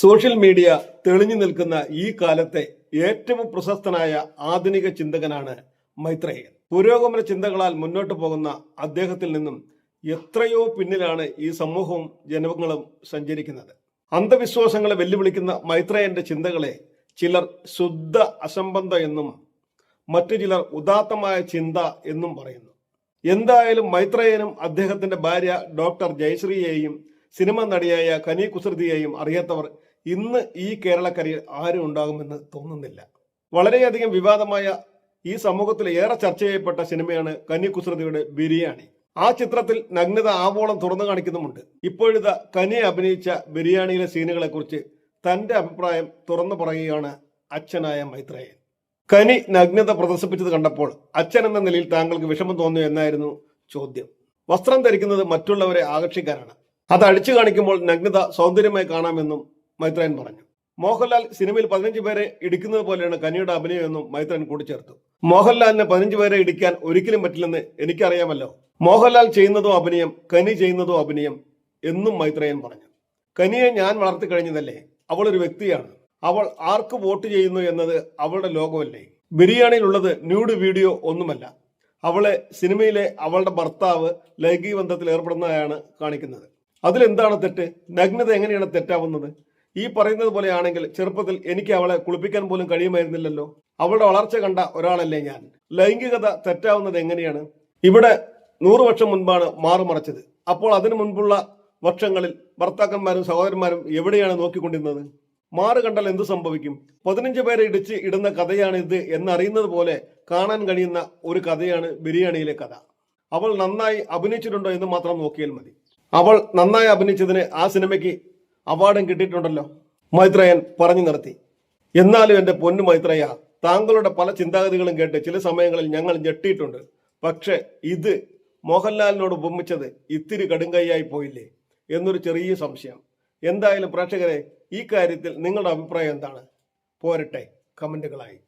Social media തെളിഞ്ഞു നിൽക്കുന്ന ഈ കാലത്തെ ഏറ്റവും പ്രശസ്തനായ ആധുനിക ചിന്തകനാണ് മൈത്രേയൻ. പുരോഗമന ചിന്തകളാൽ മുന്നോട്ട് പോകുന്ന അദ്ദേഹത്തിൽ നിന്നും എത്രയോ പിന്നിലാണ് ഈ സമൂഹവും ജനങ്ങളും സഞ്ചരിക്കുന്നത്. അന്ധവിശ്വാസങ്ങളെ വെല്ലുവിളിക്കുന്ന മൈത്രേയന്റെ ചിന്തകളെ ചിലർ ശുദ്ധ അസംബന്ധ എന്നും മറ്റു ചിലർ ഉദാത്തമായ ചിന്ത എന്നും പറയുന്നു. എന്തായാലും മൈത്രേയനും അദ്ദേഹത്തിന്റെ ഭാര്യ ഡോക്ടർ ജയശ്രീയെയും സിനിമ നടിയായ കനി കുസൃതിയെയും അറിയാത്തവർ ഇന്ന് ഈ കേരളക്കരയിൽ ആരും ഉണ്ടാകുമെന്ന് തോന്നുന്നില്ല. വളരെയധികം വിവാദമായ ഈ സമൂഹത്തിൽ ഏറെ ചർച്ച ചെയ്യപ്പെട്ട സിനിമയാണ് കന്യകുസൃതിയുടെ ബിരിയാണി. ആ ചിത്രത്തിൽ നഗ്നത ആവോളം തുറന്നു കാണിക്കുന്നുമുണ്ട്. ഇപ്പോഴിത കനി അഭിനയിച്ച ബിരിയാണിയിലെ സീനുകളെ കുറിച്ച് തന്റെ അഭിപ്രായം തുറന്നു പറയുകയാണ് അച്ഛനായ മൈത്രേയൻ. കനി നഗ്നത പ്രദർശിപ്പിച്ചത് കണ്ടപ്പോൾ അച്ഛൻ എന്ന നിലയിൽ താങ്കൾക്ക് വിഷമം തോന്നിയോ എന്നായിരുന്നു ചോദ്യം. വസ്ത്രം ധരിക്കുന്നത് മറ്റുള്ളവരെ ആകർഷിക്കാനാണ്. അത് അടിച്ചു കാണിക്കുമ്പോൾ നഗ്നത സൗന്ദര്യമായി കാണാമെന്നും മൈത്രേയൻ പറഞ്ഞു. മോഹൻലാൽ സിനിമയിൽ പതിനഞ്ച് പേരെ ഇടിക്കുന്നത് പോലെയാണ് കനിയുടെ അഭിനയം എന്നും മൈത്രൻ കൂട്ടിച്ചേർത്തു. മോഹൻലാലിനെ പതിനഞ്ച് പേരെ ഇടിക്കാൻ ഒരിക്കലും പറ്റില്ലെന്ന് എനിക്കറിയാമല്ലോ. മോഹൻലാൽ ചെയ്യുന്നതോ അഭിനയം കനി ചെയ്യുന്നതോ അഭിനയം എന്നും മൈത്രേയൻ പറഞ്ഞു. കനിയെ ഞാൻ വളർത്തി കഴിഞ്ഞതല്ലേ? അവൾ ഒരു വ്യക്തിയാണ്. അവൾ ആർക്ക് വോട്ട് ചെയ്യുന്നു എന്നത് അവളുടെ ലോകമല്ലേ? ബിരിയാണിയിലുള്ളത് ന്യൂഡ് വീഡിയോ ഒന്നുമല്ല. അവളെ സിനിമയിലെ അവളുടെ ഭർത്താവ് ലൈംഗിക ബന്ധത്തിൽ ഏർപ്പെടുന്നതായാണ് കാണിക്കുന്നത്. അതിലെന്താണ് തെറ്റ്? നഗ്നത എങ്ങനെയാണ് തെറ്റാവുന്നത്? ഈ പറയുന്നത് പോലെയാണെങ്കിൽ ചെറുപ്പത്തിൽ എനിക്ക് അവളെ കുളിപ്പിക്കാൻ പോലും കഴിയുമായിരുന്നില്ലല്ലോ. അവളുടെ വളർച്ച കണ്ട ഒരാളല്ലേ ഞാൻ. ലൈംഗികത തെറ്റാവുന്നത് എങ്ങനെയാണ്? ഇവിടെ നൂറു വർഷം മുൻപാണ് മാറുമറച്ചത് അപ്പോൾ അതിനു മുൻപുള്ള വർഷങ്ങളിൽ ഭർത്താക്കന്മാരും സഹോദരന്മാരും എവിടെയാണ് നോക്കിക്കൊണ്ടിരുന്നത്? മാറു കണ്ടാൽ എന്ത് സംഭവിക്കും? പതിനഞ്ച് പേരെ ഇടിച്ച് ഇടുന്ന കഥയാണ് ഇത് എന്നറിയുന്നത് പോലെ കാണാൻ കഴിയുന്ന ഒരു കഥയാണ് ബിരിയാണിയിലെ കഥ. അവൾ നന്നായി അഭിനയിച്ചിട്ടുണ്ടോ എന്ന് മാത്രം നോക്കിയാൽ മതി. അവൾ നന്നായി അഭിനയിച്ചതിന് ആ സിനിമയ്ക്ക് അവാർഡും കിട്ടിയിട്ടുണ്ടല്ലോ. മൈത്രയൻ പറഞ്ഞു നിർത്തി. എന്നാലും എന്റെ പൊന്നു മൈത്രയ താങ്കളുടെ പല ചിന്താഗതികളും കേട്ട് ചില സമയങ്ങളിൽ ഞങ്ങൾ ഞെട്ടിയിട്ടുണ്ട്. പക്ഷെ ഇത് മോഹൻലാലിനോട് ഉപമിച്ചത് ഇത്തിരി കടുങ്കൈയായി പോയില്ലേ? എന്നൊരു ചെറിയ സംശയം. എന്തായാലും പ്രേക്ഷകരെ ഈ കാര്യത്തിൽ നിങ്ങളുടെ അഭിപ്രായം എന്താണ്? പോരട്ടെ കമന്റുകളായി.